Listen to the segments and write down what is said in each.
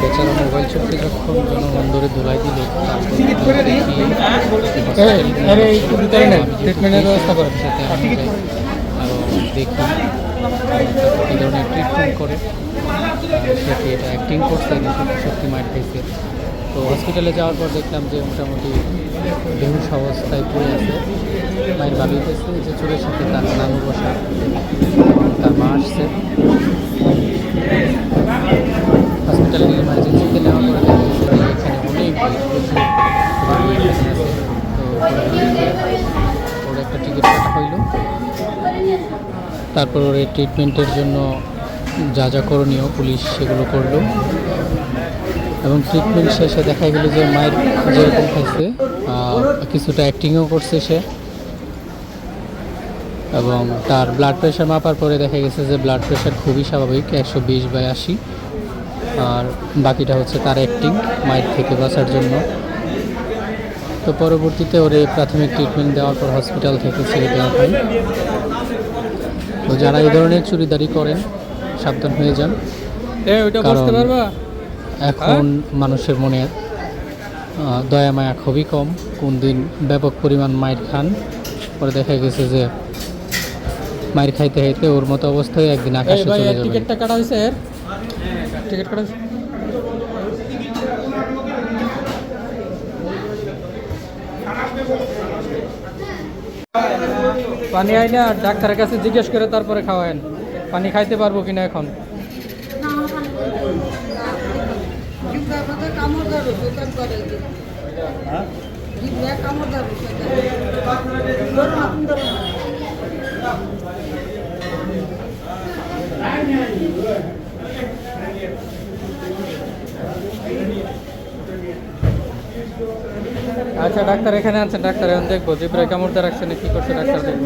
বেচারা মোবাইল চোখে যখন জনবন্দরে ধুলাই দিল দেখি কী ধরনের ট্রিটমেন্ট করে। সে এটা অ্যাক্টিং করছে না সত্যি খাইছে। তো হসপিটালে যাওয়ার পর দেখলাম যে মোটামুটি বেহুশ অবস্থায় পড়ে আছে। হয়েছে যে চোরের সাথে তার নানু বসা। তার মা আসছে। হসপিটালে ইমার্জেন্সিতে নেওয়ার পরে এখানে অনেক ওর একটা টিকিট কাটা হইল। তারপর ওর ট্রিটমেন্টের জন্য যা যা করণীয় পুলিশ সেগুলো করল। এবং ট্রিটমেন্ট শেষে দেখা গেল যে মায়ের যেরকম খাইছে কিছুটা অ্যাক্টিংও করছে সে। এবং তার ব্লাড প্রেশার মাপার পরে দেখা গেছে যে ব্লাড প্রেশার খুবই স্বাভাবিক একশো বিশ বাই আশি। আর বাকিটা হচ্ছে তার অ্যাক্টিং মায়ের থেকে বাঁচার জন্য। তো পরবর্তীতে ওরে প্রাথমিক ট্রিটমেন্ট দেওয়ার পর হসপিটাল থেকে ছেড়ে দেওয়া হয়। তো যারা এই ধরনের চুরিদারি করেন সাবধান হয়ে যান। কারণ- এখন মানুষের মনে দয়া মায়া খুবই কম। কোন দিন ব্যাপক পরিমাণ মায়ের খান। পরে দেখা গেছে যে মায়ের খাইতে খাইতে ওর মতো অবস্থায় একদিন আকাশে ভাই চলে যাবে। টিকিটটা কাটা হয়েছে এর? টিকিট কাটা হয়েছে পানি আই না ডাক্তারের কাছে জিজ্ঞেস করে তারপরে খাওয়ায়েন। পানি খাইতে পারব কিনা এখন? আচ্ছা ডাক্তার এখানে আছেন ডাক্তার এখন দেখব। জিব্রাই কামড় দিয়ে রাখছে না কি করছে ডাক্তার দেখব।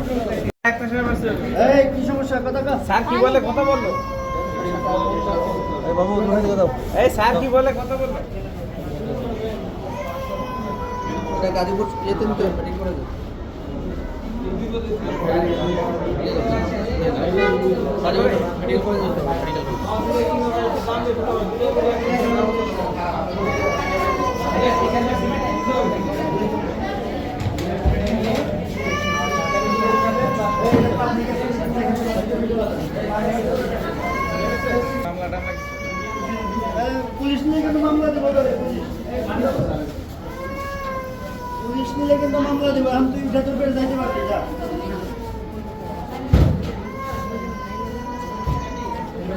স্যার কি বলে কথা বলল? বাবু এই স্যার কি বলে কথা বলল? গাজীপুর যেতেন তো আমরা পুলিশ নিয়ে কিন্তু মামলা দেবো পুলিশ। নিলে কিন্তু মামলা দেবো। আমি তুই ভেতর করে যাইতে পারবি, যা।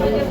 পড়ে আছে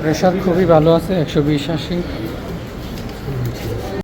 প্রেশার খুবই ভালো আছে একশো বিশ আশি।